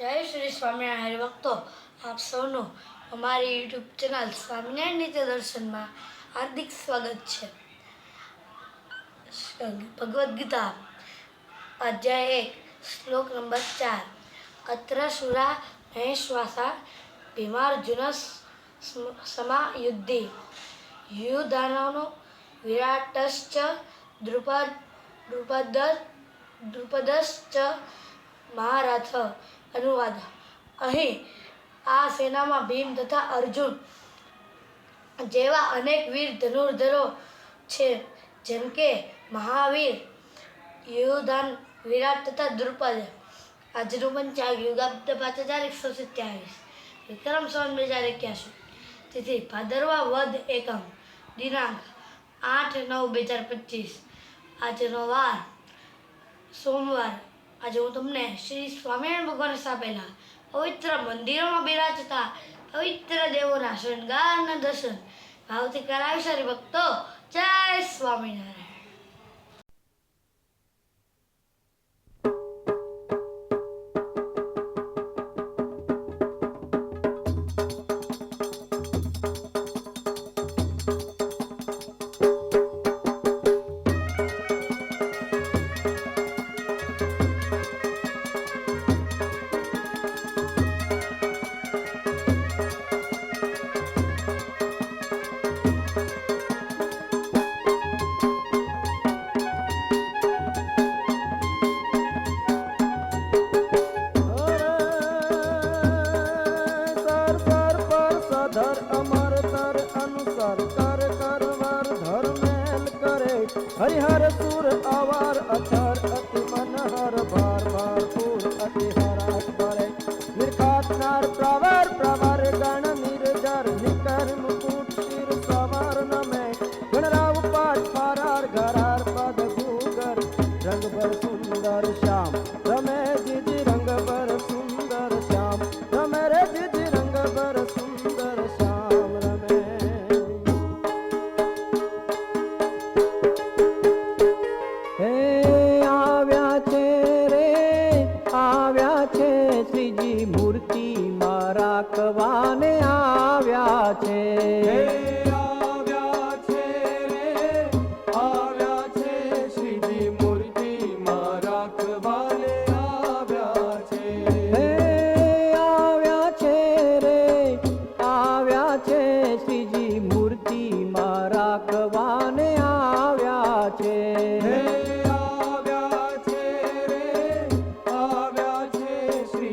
જય શ્રી સ્વામિનારાયણ ભક્તો, આપ સૌનું અમારી યુટ્યુબ ચેનલ સ્વામિનારાયણ નિત્ય દર્શનમાં હાર્દિક સ્વાગત છે. ભગવદ્ ગીતા, અધ્યાય એક, શ્લોક નંબર ચાર. અત્ર શુરા મહેશ્વાસા ભીમાર્જુન સમા યુદ્ધિ યુદાનનો વિરાટશ્ચ દ્રુપદ દ્રુપદ દ્રુપદશ્ચ મહારથ અનુવાદ. અહીં આ સેનામાં ભીમ તથા અર્જુન જેવા અનેક વીર ધનુર્ધરો છે. જેમ કે મહાવીર યુધાન વિરાટ તથા દ્રુપદ. આજનું પંચાગ યુગાબ્દ પાંચ હજાર એકસો સત્યાવીસ. વિક્રમ સોન બે હજાર એક્યાસી. તેથી ભાદરવા વધ એકમ, દિનાંક આઠ નવ, બે હજાર પચીસ. આજનો વાર સોમવાર આજે હું તમને શ્રી સ્વામિનારાયણ ભગવાન સ્થાપેલા પવિત્ર મંદિરોમાં બિરાજતા પવિત્ર દેવોના શૃંગારના દર્શન ભાવથી કરાવી સારી ભક્તો જય સ્વામિનારાયણ. પાઠ ફારાર ઘરાર પદ ભૂગર રંગ ભર સુંદર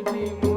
ಮೂರು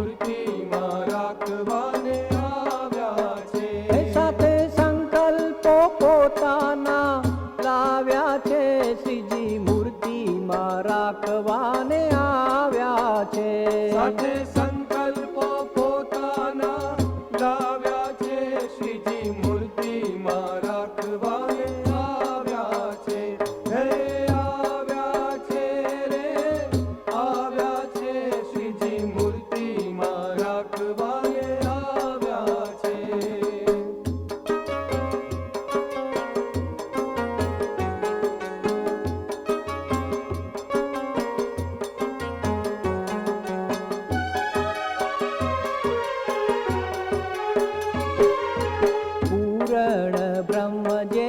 બ્રહ્મ જે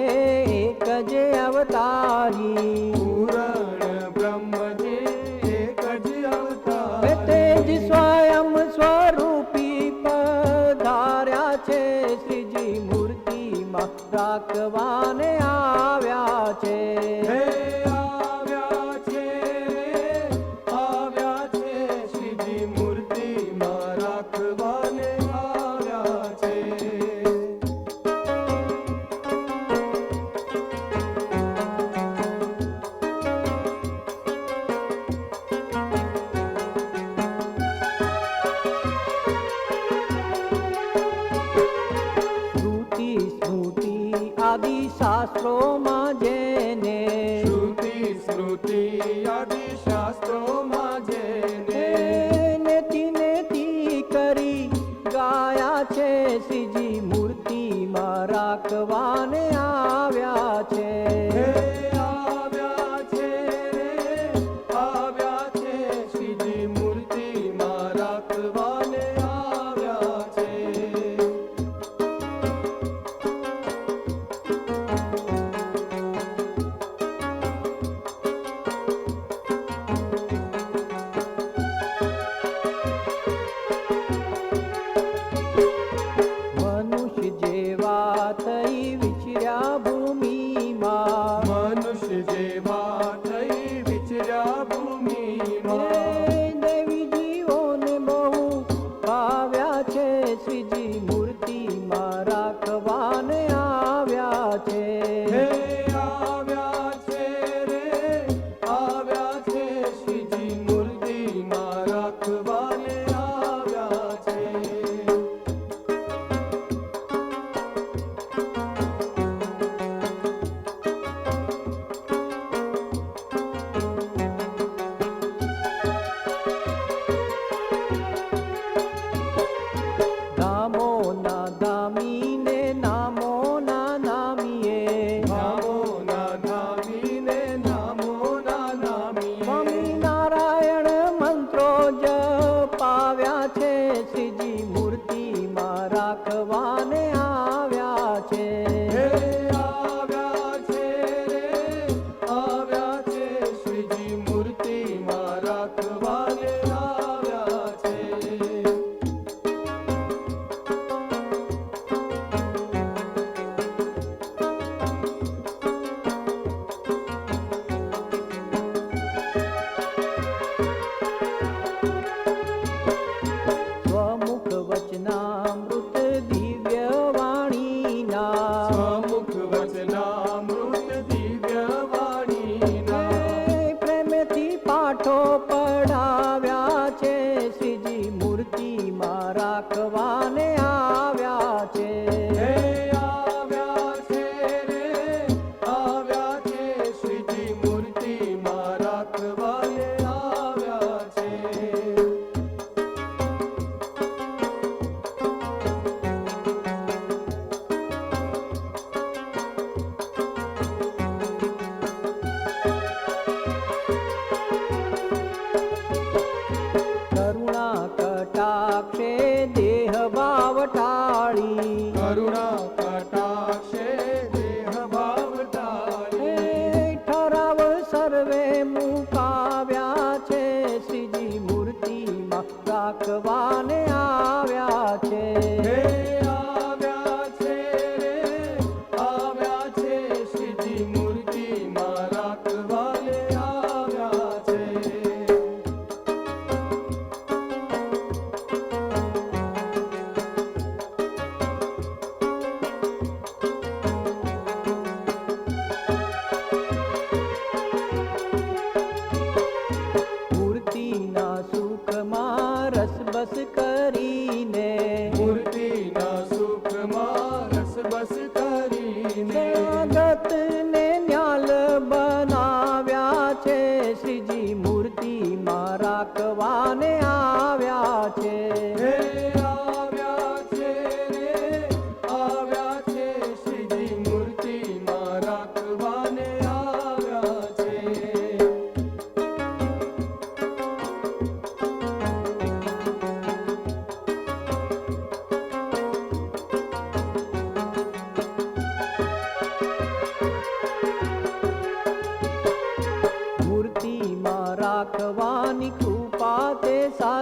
એક જે અવતારી. પૂરણ બ્રહ્મ જે એક જ અવતારી તેજ સ્વયં સ્વરૂપી પધાર્યા છે શ્રીજી મૂર્તિમાં રાખવાને આવ્યા છે. આવ્યા છે આવ્યા છે શ્રીજી મૂર્તિ માં રાખવાને And enough. મૂર્તિમાં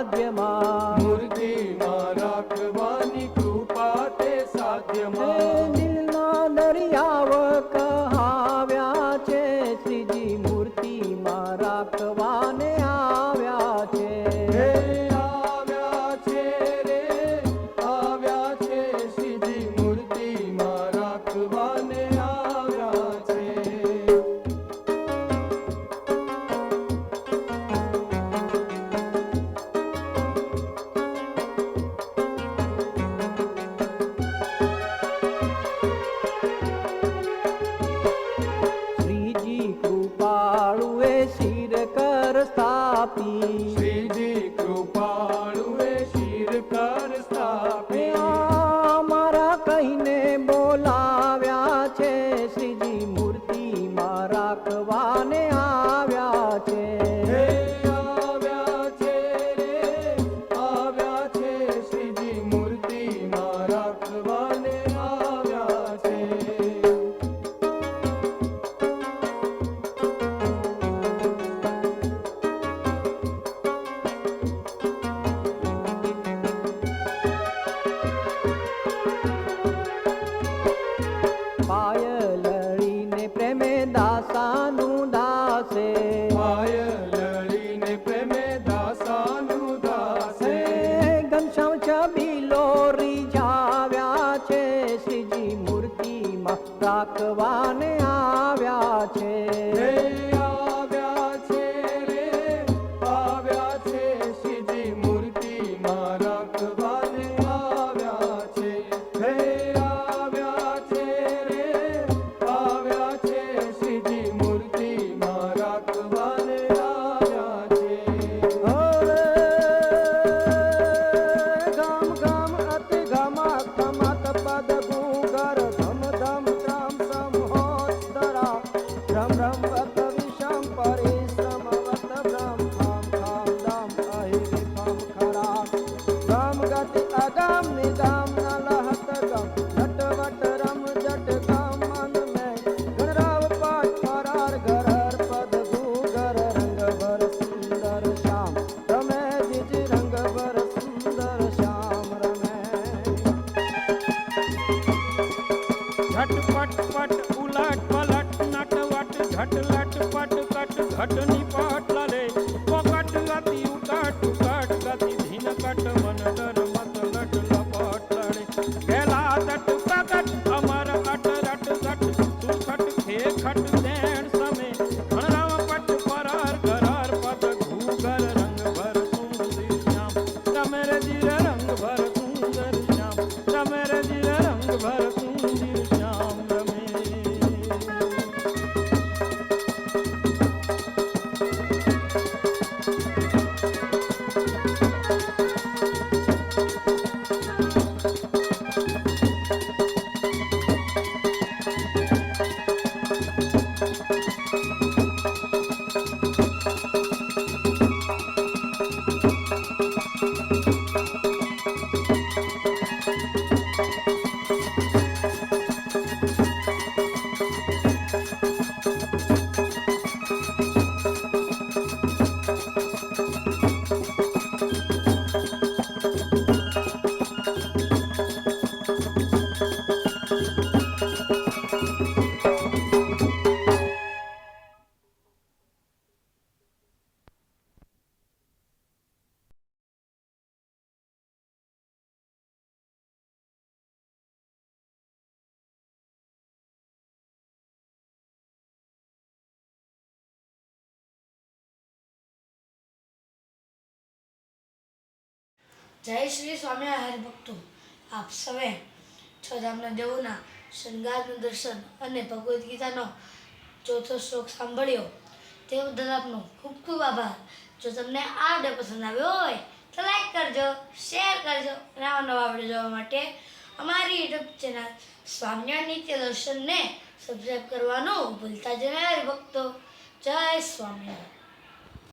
તે झटपट જય શ્રી સ્વામિનારાયણ હરિભક્તો. આપ સૌએ છ ધામના દેવોના શૃંગારનું દર્શન અને ભગવદ્ ગીતાનો ચોથો શ્લોક સાંભળ્યો. તે બદલ આપનો ખૂબ ખૂબ આભાર. જો તમને આ વીડિયો પસંદ આવ્યો હોય તો લાઈક કરજો, શેર કરજો અને આવા નવા વીડિયો જોવા માટે અમારી યુટ્યુબ ચેનલ સ્વામિનારાયણ નિત્ય દર્શનને સબસ્ક્રાઈબ કરવાનું ભૂલતા જ નહીં હરિભક્તો. જય સ્વામિનારાયણ.